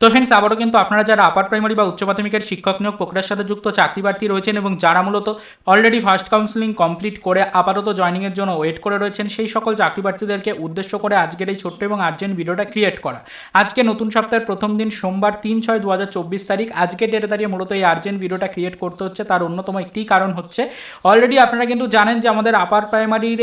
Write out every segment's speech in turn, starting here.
তো ফ্রেন্ডস আবারও কিন্তু আপনারা যারা আপার প্রাইমারি বা উচ্চ মাধ্যমিকের শিক্ষক নিয়োগ প্রক্রিয়ার সাথে যুক্ত চাকরি প্রার্থী রয়েছেন এবং যারা মূলত অলরেডি ফার্স্ট কাউন্সিলিং কমপ্লিট করে আপাতত জয়নিংয়ের জন্য ওয়েট করে রয়েছেন, সেই সকল চাকরি প্রার্থীদেরকে উদ্দেশ্য করে আজকের এই ছোট্ট এবং আর্জেন্ট ভিডিওটা ক্রিয়েট করা। আজকে নতুন সপ্তাহের প্রথম দিন সোমবার তিন ছয় দু তারিখ, আজকে ডেটে দাঁড়িয়ে মূলত এই আর্জেন্ট ভিডিওটা ক্রিয়েট করতে হচ্ছে, তার অন্যতম একটি কারণ হচ্ছে অলরেডি আপনারা কিন্তু জানেন যে আমাদের আপার প্রাইমারির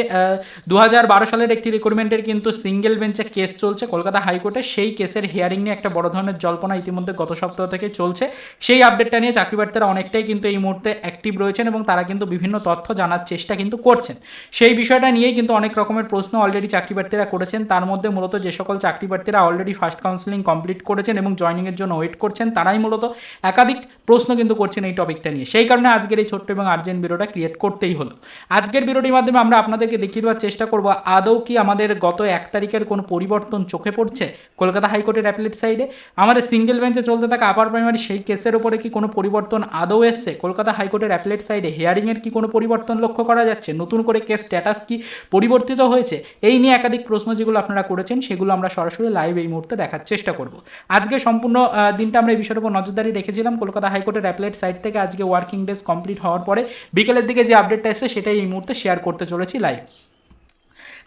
দু হাজার বারো সালের একটি রিক্রুটমেন্টের কিন্তু সিঙ্গেল বেঞ্চে কেস চলছে, কলকাতা হাইকোর্টে সেই কেসের হিয়ারিং নিয়ে একটা বড় ধরনের জল্পনা ইতিমধ্যে গত সপ্তাহ থেকে চলছে। সেই আপডেটটা নিয়ে চাকরি প্রার্থীরা অনেকটাই কিন্তু এই মুহূর্তে অ্যাক্টিভ রয়েছেন এবং তারা কিন্তু বিভিন্ন তথ্য জানার চেষ্টা কিন্তু করছেন। সেই বিষয়টা নিয়েই কিন্তু অনেক রকমের প্রশ্ন অলরেডি চাকরি প্রার্থীরা করেছেন। তার মধ্যে মূলত যে সকল চাকরি প্রার্থীরা অলরেডি ফার্স্ট কাউন্সিলিং কমপ্লিট করেছেন এবং জয়নিংয়ের জন্য ওয়েট করছেন, তারাই মূলত একাধিক প্রশ্ন কিন্তু করছেন এই টপিকটা নিয়ে। সেই কারণে আজকের এই ছোট্ট এবং আর্জেন্ট ভিডিওটা ক্রিয়েট করতেই হলো। আজকের ভিডিওটির মাধ্যমে আমরা আপনাদেরকে দেখিয়ে দেওয়ার চেষ্টা করব, আদৌ কি আমাদের গত এক তারিখের কোনো পরিবর্তন চোখে পড়ছে? কলকাতা হাইকোর্টের অ্যাপিলেট সাইডে আমাদের সিঙ্গেল বেঞ্চে চলতে থাকা আপার প্রাইমারি সেই কেসের উপরে কি কোনো পরিবর্তন আদৌ এসছে? কলকাতা হাইকোর্টের অ্যাপিলেট সাইডে হিয়ারিংয়ের কি কোনো পরিবর্তন লক্ষ্য করা যাচ্ছে? নতুন করে কেস স্ট্যাটাস কি পরিবর্তিত হয়েছে? এই নিয়ে একাধিক প্রশ্ন যেগুলো আপনারা করেছেন, সেগুলো আমরা সরাসরি লাইভ এই মুহূর্তে দেখার চেষ্টা করব। আজকে সম্পূর্ণ দিনটা আমরা এই বিষয়ের উপর নজরদারি রেখেছিলাম। কলকাতা হাইকোর্টের অ্যাপিলেট সাইট থেকে আজকে ওয়ার্কিং ডেজ কমপ্লিট হওয়ার পরে বিকেলের দিকে যে আপডেটটা এসেছে, সেটাই এই মুহূর্তে শেয়ার করতে চলেছি লাইভ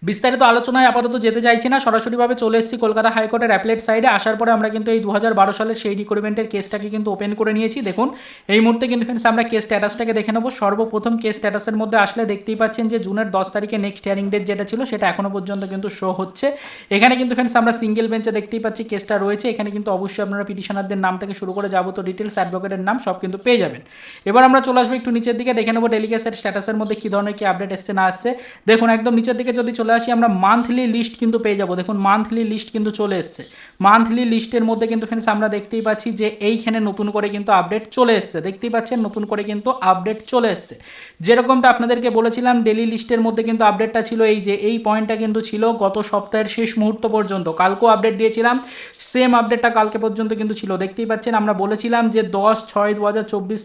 বিস্তারিত আলোচনায় আপাতত যেতে চাইছি না, সরাসরিভাবে চলে এসেছি কলকাতা হাইকোর্টের অ্যাপলেট সাইডে আসার পরে আমরা কিন্তু এই দু হাজার বারো সালের সেই রিক্রুটমেন্টের কেসটাকে কিন্তু ওপেন করে নিয়েছি। দেখুন, এই মুহূর্তে কিন্তু ফ্রেন্ডস আমরা কেস স্ট্যাটাসটাকে দেখে নেব। সর্বপ্রথম কেস স্ট্যাটাসের মধ্যে আসলে দেখতেই পাচ্ছেন যে জুনের দশ তারিখে নেক্সট হিয়ারিং ডেট যেটা ছিল, সেটা এখনও পর্যন্ত কিন্তু শো হচ্ছে। এখানে কিন্তু ফ্রেন্ডস আমরা সিঙ্গেল বেঞ্চে দেখতেই পাচ্ছি কেসটা রয়েছে। এখানে কিন্তু অবশ্যই আপনারা পিটিশনারদের নাম থেকে শুরু করে যাব তো ডিটেলস অ্যাডভোকেটের নাম সব কিন্তু পেয়ে যাবেন। এবার আমরা চলে আসব একটু নিচের দিকে, দেখে নেব ডেলিগেসের স্ট্যাটাসের মধ্যে কী ধরনের কি আপডেট এসছে না আসছে। দেখুন, একদম নিচের দিকে যদি চলে আসি, আমরা মান্থলি লিস্ট কিন্তু পেয়ে যাব। দেখুন মান্থলি লিস্ট কিন্তু চলে এসছে। মান্থলি লিস্টের মধ্যে কিন্তু ফ্রেন্ডস আমরা দেখতেই পাচ্ছি যে এইখানে নতুন করে কিন্তু আপডেট চলে এসছে। দেখতেই পাচ্ছেন, নতুন করে কিন্তু আপডেট চলে এসছে। যেরকমটা আপনাদেরকে বলেছিলাম ডেলি লিস্টের মধ্যে কিন্তু আপডেটটা ছিল এই যে, এই পয়েন্টটা কিন্তু ছিল গত সপ্তাহের শেষ মুহূর্ত পর্যন্ত। কালকেও আপডেট দিয়েছিলাম সেম আপডেটটা কালকে পর্যন্ত কিন্তু ছিল। দেখতেই পাচ্ছেন, আমরা বলেছিলাম যে দশ ছয় দু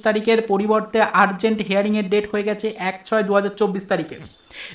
তারিখের পরিবর্তে আর্জেন্ট হিয়ারিংয়ের ডেট হয়ে গেছে এক ছয় দু তারিখে।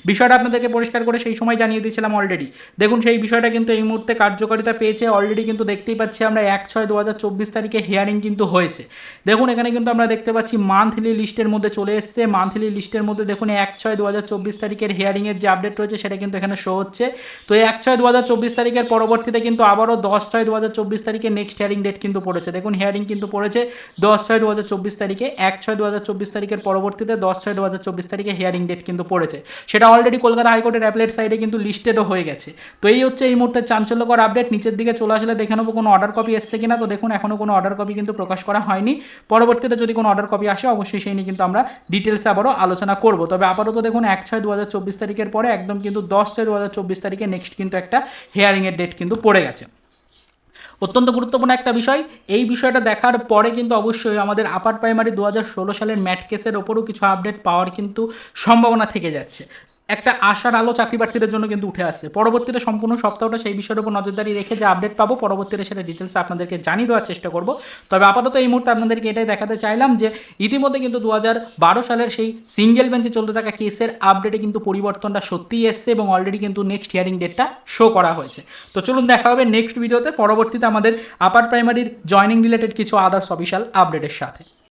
বিষয়টা আপনাদেরকে পরিষ্কার করে সেই সময় জানিয়ে দিয়েছিলাম অলরেডি দেখুন, সেই বিষয়টা কিন্তু এই মুহূর্তে কার্যকারিতা পেয়েছে অলরেডি কিন্তু দেখতেই পাচ্ছি আমরা এক ছয় দু হাজার চব্বিশ তারিখে হিয়ারিং কিন্তু হয়েছে। দেখুন, এখানে কিন্তু আমরা দেখতে পাচ্ছি মান্থলি লিস্টের মধ্যে চলে এসছে। মান্থলি লিস্টের মধ্যে দেখুন, এক ছয় দু হাজার চব্বিশ তারিখের হিয়ারিংয়ের যে আপডেট রয়েছে, সেটা কিন্তু এখানে শো হচ্ছে। তো এক ছয় দু হাজার চব্বিশ তারিখের পরবর্তীতে কিন্তু আবারও দশ ছয় দু হাজার চব্বিশ তারিখে নেক্সট হিয়ারিং ডেট কিন্তু পড়েছে। দেখুন হিয়ারিং কিন্তু পড়েছে দশ ছয় দু হাজার চব্বিশ তারিখে, এক ছয় দু হাজার চব্বিশ তারিখের পরবর্তীতে দশ ছয় দু হাজার চব্বিশ তারিখে হিয়ারিং ডেট কিন্তু পড়েছে। সেটা অলরেডি কলকাতা হাইকোর্টের অ্যাপলেট সাইডে কিন্তু লিস্টেডও হয়ে গেছে। তো এই হচ্ছে এই মুহূর্তে চাঞ্চল্যকর আপডেট নিচের দিকে চলে আসলে দেখে নেব কোনো অর্ডার কপি এসছে কিনা। তো দেখুন এখনও কোনো অর্ডার কপি কিন্তু প্রকাশ করা হয়নি। পরবর্তীতে যদি কোনো অর্ডার কপি আসে, অবশ্যই সেই নিয়ে কিন্তু আমরা ডিটেলসে আবারও আলোচনা করব। তবে আপাতত দেখুন, এক ছয় দু হাজার চব্বিশ তারিখের পরে একদম কিন্তু দশ ছয় দু হাজার চব্বিশ তারিখে নেক্সট কিন্তু একটা হেয়ারিংয়ের ডেট কিন্তু পড়ে গেছে। অত্যন্ত গুরুত্বপূর্ণ একটা বিষয়। এই বিষয়টা দেখার পরে কিন্তু অবশ্যই আমাদের আপার প্রাইমারি দু হাজার ষোলো সালের ম্যাট কেসের ওপরও কিছু আপডেট পাওয়ার কিন্তু সম্ভাবনা থেকে যাচ্ছে। একটা আশার আলো চাকরি প্রার্থীদের জন্য কিন্তু উঠে আসছে। পরবর্তীতে সম্পূর্ণ সপ্তাহটা সেই বিষয়ের উপর নজরদারি রেখে যে আপডেট পাবো, পরবর্তীতে সেটা ডিটেলস আপনাদেরকে জানিয়ে দেওয়ার চেষ্টা করব। তবে আপাতত এই মুহূর্তে আপনাদেরকে এটাই দেখাতে চাইলাম যে, ইতিমধ্যে কিন্তু দু সালের সেই সিঙ্গেল বেঞ্চে চলতে থাকা কেসের আপডেটে কিন্তু পরিবর্তনটা সত্যিই এসছে এবং অলরেডি কিন্তু নেক্সট হিয়ারিং ডেটটা শো করা হয়েছে। তো চলুন দেখা হবে নেক্সট ভিডিওতে পরবর্তীতে আমাদের আপার প্রাইমারির জয়নিং রিলেটেড কিছু আদার্স অফিসিয়াল আপডেটের সাথে।